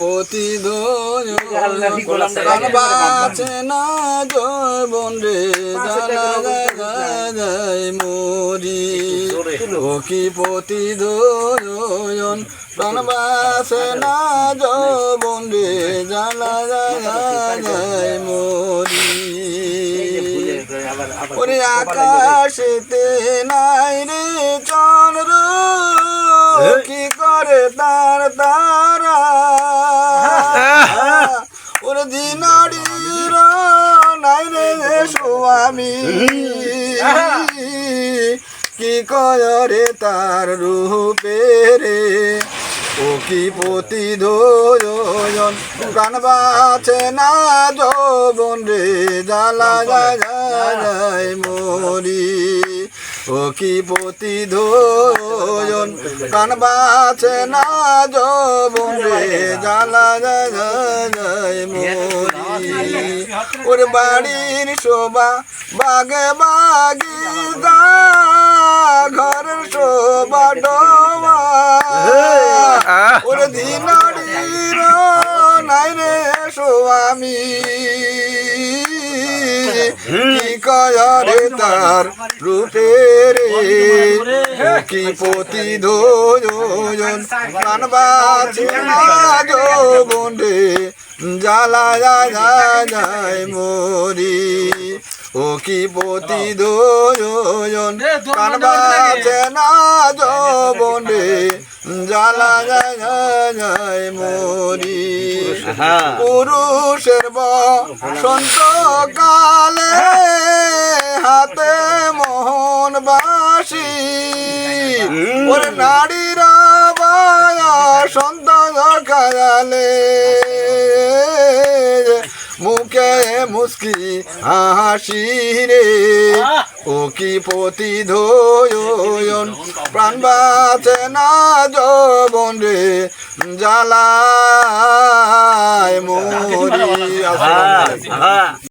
পতি বাঁচে না রে যায় মরি ও কি পতি দয়ন প্রাণ বাসে না জবন রে জানা যায় মরি ওরে আকাশেতে নাই রে চন্দ্র। কি করে তার তারা স্বামী কি কয় রে তার রূপে রে? ও কি পতি ধোয়ন প্রাণ বাছে না যৌবন রে? জ্বালা যায় মরি। ও কি পতি ধোয়ন প্রাণ বাছে না যৌবন রে? জ্বালা যায় মরি। ওর বাড়ির শোভা বাগে বাগি দা ঘরের শোভা ডোবা। ওরে দিনাড়ির নাই রে স্বামী কি কয়ারে তার রূপে রে? কি পতি ধোজন প্রাণ বাঁচে না জ্বালা যায় যায় মরি ও কি পতি দোজন বাঁচে না যৌবন জ্বালা যায় যায় মরি পুরুষের বসন্ত কালে হাতে মোহন বাসি। ওর নারীরা বায়া সন্তান খায়ালে মুখে মুসকি হাসি রে। ও কি পতি ধোয়ন প্রাণ বাঁচে না যবন রে জ্বালায় মরি।